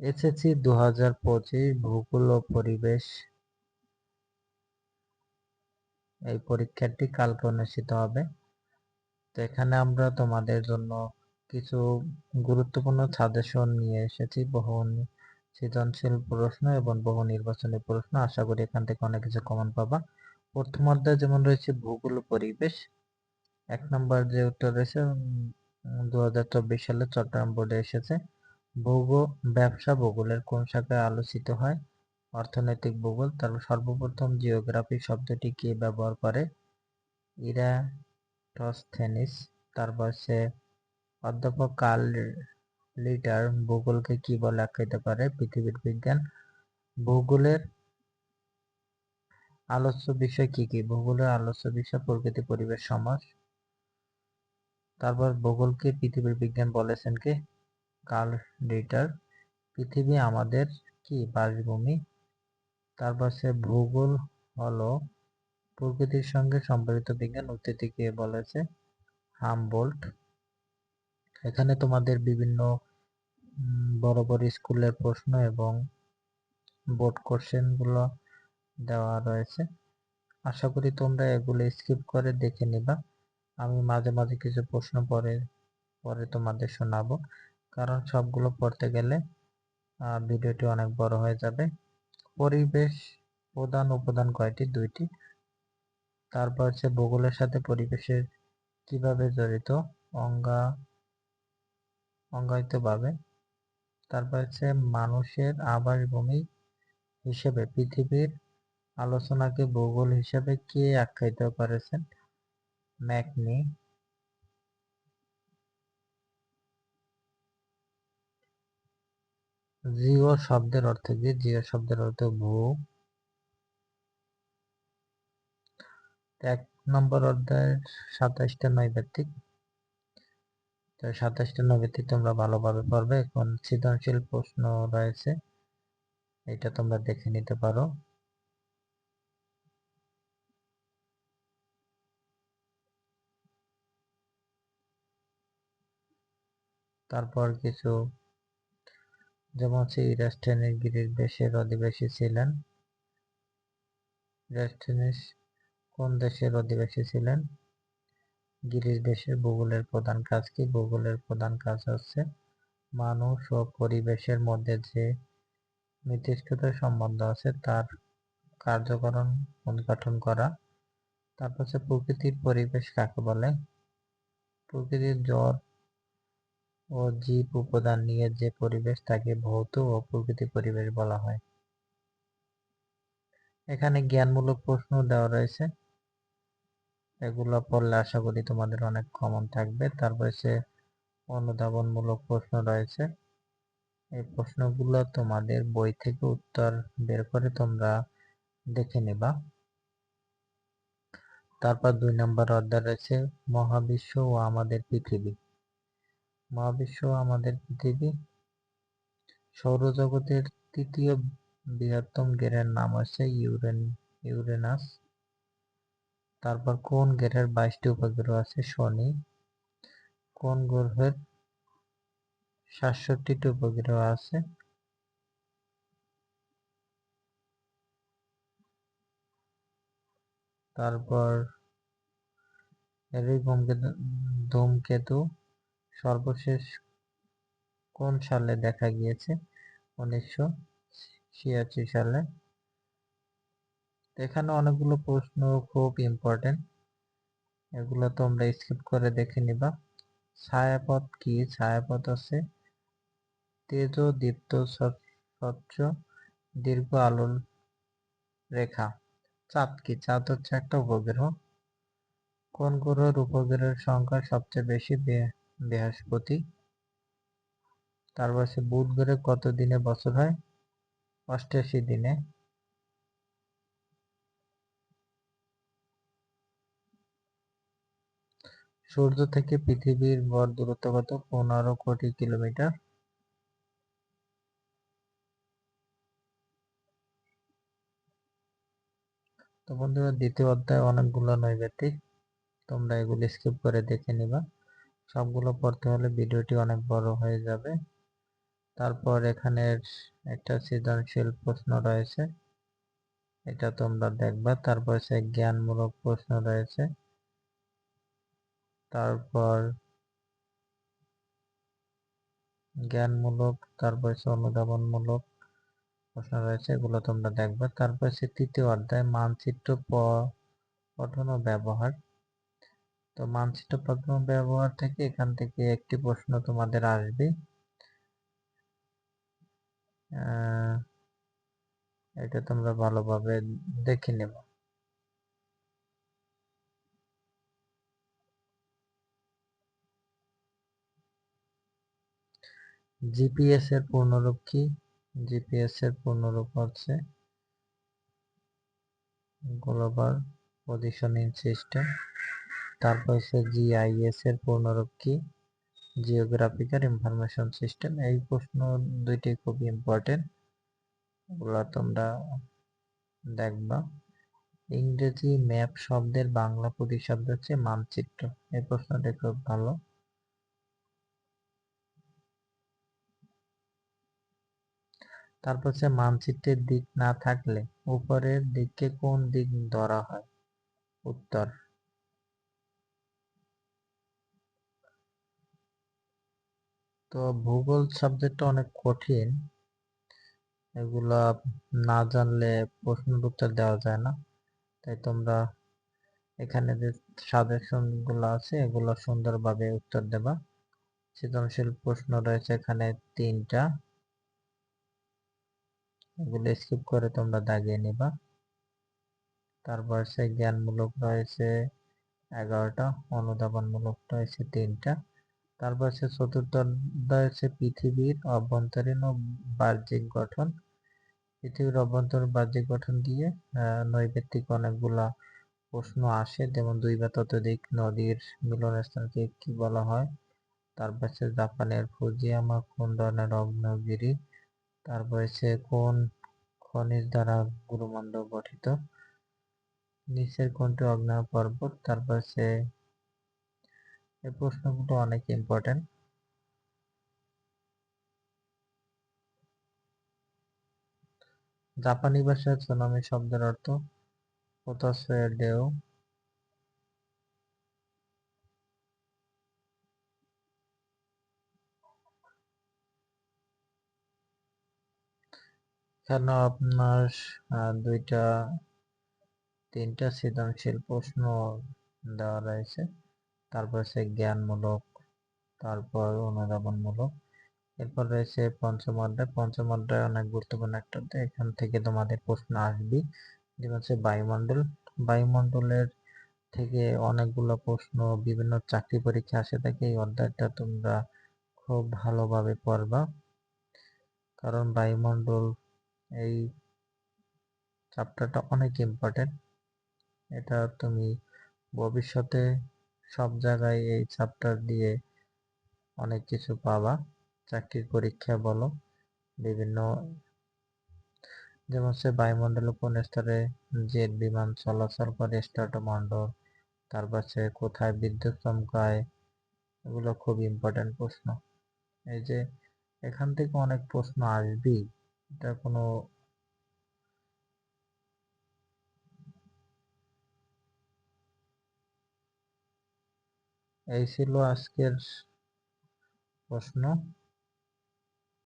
SSC দু হাজার পঁচিশ ভূগোল ও পরিবেশ। এই পরীক্ষাটি কালকে অনুষ্ঠিত হবে। তো এখানে আমরা তোমাদের জন্য কিছু গুরুত্বপূর্ণ সাজেশন নিয়ে এসেছি। বহু সৃজনশীল প্রশ্ন এবং বহু নির্বাচনী প্রশ্ন। আশা করি এখান থেকে অনেক কিছু কমন পাবা। প্রথম অধ্যায় যেমন রয়েছে, ভূগোল পরিবেশ। এক নম্বর যে উত্তর রয়েছে দু হাজার চব্বিশ সালে চট্টগ্রাম বোর্ডে এসেছে। ভূগোল ব্যবসা ভূগোলের কোন শাখায় আলোচিত হয়? অর্থনৈতিক ভূগোল, তার সর্বপ্রথম জিওগ্রাফি শব্দটি কে ব্যবহার করে? ইরাটস্থেনিস তারপর সে অধ্যাপক কার্ল লিটার ভূগোলকে কি বলে আখ্যায়িত করে? পৃথিবীর বিজ্ঞান। ভূগোলের আলোচ্য বিষয় কি কি? ভূগোলের আলোচ্য বিষয়, প্রকৃতি, পরিবেশ, সমাজ। তারপর ভূগোলকে পৃথিবীর বিজ্ঞান বলেছেন কে? কার্ল লিটার পৃথিবী আমাদের কি বাসভূমি? তারপর সে ভূগোল হলো প্রকৃতির সঙ্গে সম্পর্কিত বিজ্ঞান উত্তেটিকে বলেছে হামবোল্ট। এখানে তোমাদের বিভিন্ন বড় বড় স্কুলের প্রশ্ন এবং বোর্ড কোশ্চেনগুলো দেওয়া রয়েছে। আশা করি তোমরা এগুলো স্কিপ করে দেখে নিবা। আমি মাঝে মাঝে কিছু প্রশ্ন পরে পরে তোমাদের শোনাবো। কারণ সবগুলো পড়তে গেলে ভিডিওটি অনেক বড় হয়ে যাবে। পরিবেশ প্রধান উপাদান কয়টি? দুইটি। তারপর হচ্ছে ভূগোলের সাথে পরিবেশের কীভাবে জড়িত? অঙ্গা, অঙ্গায়িতভাবে। তারপর হচ্ছে মানুষের আবাসভূমি হিসেবে পৃথিবীর আলোচনাকে ভূগোল হিসেবে কে আখ্যায়িত করেছেন? ম্যাকনি জিও শব্দের অর্থ কি? জিও শব্দের অর্থ ভূ। এক নম্বর অধ্যায়ের সাতাশটা নৈবেত্তিক। তো সাতাশটা নৈবেত্তিক তোমরা ভালোভাবে পড়বে। এখন সৃজনশীল প্রশ্ন রয়েছে। এটা তোমরা দেখে নিতে পারো। তারপর কিছু যেমন হচ্ছে ইরাস্টেনিস গিরির দেশের অধিবাসী ছিলেন। ইরাস্টেনিস কোন দেশের অধিবাসী ছিলেন? গিরিশ দেশের ভূগোলের প্রধান কাজ কি? ভূগোলের প্রধান কাজ হচ্ছে মানুষ ও পরিবেশের মধ্যে যে নির্দিষ্টতা সম্বন্ধ আছে তার কার্যকরণ উদ্ঘাটন করা, তারপর হচ্ছে প্রকৃতির পরিবেশ কাকে বলে? প্রকৃতির জ্বর ও জীব উপাদান নিয়ে যে পরিবেশ তাকে ভৌত ও প্রকৃতি পরিবেশ বলা হয়। এখানে জ্ঞানমূলক প্রশ্ন দেওয়া রয়েছে। এগুলো পড়লে আশা করি তোমাদের অনেক কমন থাকবে। তারপরে সে অনুধাবনমূলক প্রশ্ন রয়েছে। এই প্রশ্নগুলো তোমাদের বই থেকে উত্তর বের করে তোমরা দেখে নিবা। তারপর দুই নম্বর অধ্যায় রয়েছে, মহাবিশ্ব ও আমাদের পৃথিবী। মহাবিশ্ব আমাদের পৃথিবী। সৌরজগতের তৃতীয় বৃহত্তম গ্রহের নাম হচ্ছে ইউরেন, ইউরেনাস। তারপর কোন গ্রহের বাইশটি উপগ্রহ আছে? শনি। কোন গ্রহের সাতষট্টিটি উপগ্রহ আছে? তারপর ধূমকেতু। সর্বশেষ কোন সালে দেখা গিয়েছে? উনিশশো ছিয়াশি সালে। এখানে অনেকগুলো প্রশ্ন খুব ইম্পর্টেন্ট এগুলো তোমরা স্কিপ করে দেখে নিবা। ছায়াপথ কি? ছায়াপথ আছে তেজ দীপ্ত স্বচ্ছ দীর্ঘ আলোর রেখা। চাঁদ কি? চাঁদ হচ্ছে একটা উপগ্রহ। কোন গ্রহের উপগ্রহের সংখ্যা সবচেয়ে বেশি? বৃহস্পতি। তারপর সে বুধ গ্রহে কত দিনে বছর হয়? অষ্টাশি দিনে। সূর্য থেকে পৃথিবীর গড় দূরত্ব কত? পনেরো কোটি কিলোমিটার। তো বন্ধুরা, দ্বিতীয় অধ্যায় অনেকগুলো নৈবেতিক তোমরা এগুলি স্কিপ করে দেখে নিবা। সবগুলো পড়তে হলে ভিডিওটি অনেক বড় হয়ে যাবে। তারপর এখানের একটা সৃজনশীল প্রশ্ন রয়েছে। এটা তোমরা দেখবা। তারপর সে জ্ঞানমূলক প্রশ্ন রয়েছে। তারপর জ্ঞানমূলক, তারপর সে অনুধাবনমূলক প্রশ্ন রয়েছে, এগুলো তোমরা দেখবে। তারপর সে তৃতীয় অধ্যায়, মানচিত্র পঠন ও ব্যবহার। তো মানচিত্র পঠন ব্যবহার থেকে এখান থেকে একটি প্রশ্ন তোমাদের আসবে। এটা তোমরা ভালোভাবে দেখে নেব। জিপিএস এর পূর্ণরূপ কি? জিপিএস এর পূর্ণরূপ হচ্ছে গ্লোবাল পজিশনিং সিস্টেম তারপর হচ্ছে জিআইএস এর পূর্ণরূপ কি জিওগ্রাফিক্যাল ইনফরমেশন সিস্টেম এই প্রশ্ন দুইটি খুব ইম্পর্টেন্ট ওগুলো তোমরা দেখবা। ইংরেজি ম্যাপ শব্দের বাংলা প্রতিশব্দ হচ্ছে মানচিত্র। এই প্রশ্নটি খুব ভালো। তারপর হচ্ছে মানচিত্রের দিক না থাকলে উপরের দিককে কোন দিক ধরা হয়? উত্তর। তো ভূগোল সাবজেক্টটা অনেক কঠিন। এগুলা না জানলে প্রশ্নের উত্তর দেওয়া যায় না। তাই তোমরা এখানে যে সাজেশনগুলো আছে, এগুলো সুন্দরভাবে উত্তর দেবা। সৃজনশীল প্রশ্ন রয়েছে এখানে তিনটা। এগুলো স্কিপ করে তোমরা দাগিয়ে নিবা। তারপর সে জ্ঞানমূলক রয়েছে এগারোটা, অনুধাবনমূলক রয়েছে তিনটা। তারপর সে চতুর্থ অধ্যায় হচ্ছে পৃথিবীর অভ্যন্তরীণ ও বাহ্যিক গঠন, পৃথিবীর অভ্যন্তরীণ বাহ্যিক গঠন দিয়ে নৈবেত্তিক অনেকগুলা প্রশ্ন আসে। যেমন দুই বা ততোধিক নদীর মিলনস্থানকে কি বলা হয়? তারপর হচ্ছে জাপানের ফুজিয়ামা কোন ধরনের অগ্নগিরি? তারপর হচ্ছে কোন খনিজ দ্বারা গুরুমণ্ড গঠিত? নিচের কোনটি অগ্নেয় পর্বত তারপর হচ্ছে এই প্রশ্নগুলো অনেক ইম্পর্টেন্ট জাপানি ভাষায় সুনামি শব্দের অর্থ পোতাশ্রয়ের ঢেউ। এখানে আপনার দুইটা, তিনটা সৃজনশীল প্রশ্ন দেওয়া রয়েছে? তারপর সে জ্ঞানমূলক, তারপর অনুধাবনমূলক, এরপর রয়েছে পঞ্চম অধ্যায়। পঞ্চম অধ্যায় অনেক গুরুত্বপূর্ণ একটা অধ্যায়। এখান থেকে তোমাদের প্রশ্ন আসবে। যেমন হচ্ছে বায়ুমণ্ডল। বায়ুমণ্ডলের থেকে অনেকগুলো প্রশ্ন, বিভিন্ন চাকরি পরীক্ষা আসে থাকে। এই অধ্যায়টা তোমরা খুব ভালোভাবে পড়বা। কারণ বায়ুমণ্ডল এই চ্যাপ্টারটা অনেক ইম্পর্টেন্ট এটা তুমি ভবিষ্যতে সব জায়গায় এই চ্যাপ্টার দিয়ে অনেক কিছু পাবা। চাকরির পরীক্ষা বলো, বিভিন্ন যেমন সে বায়ুমণ্ডল কোন স্তরে জেট বিমান চলাচল করে স্টার্টমণ্ডল তারপর সে কোথায় বিদ্যুৎ চমকায়, এগুলো খুব ইম্পর্টেন্ট প্রশ্ন। এই যে এখান থেকে অনেক প্রশ্ন আসবেই, এটা কোনো এই ছিল আজকের প্রশ্ন।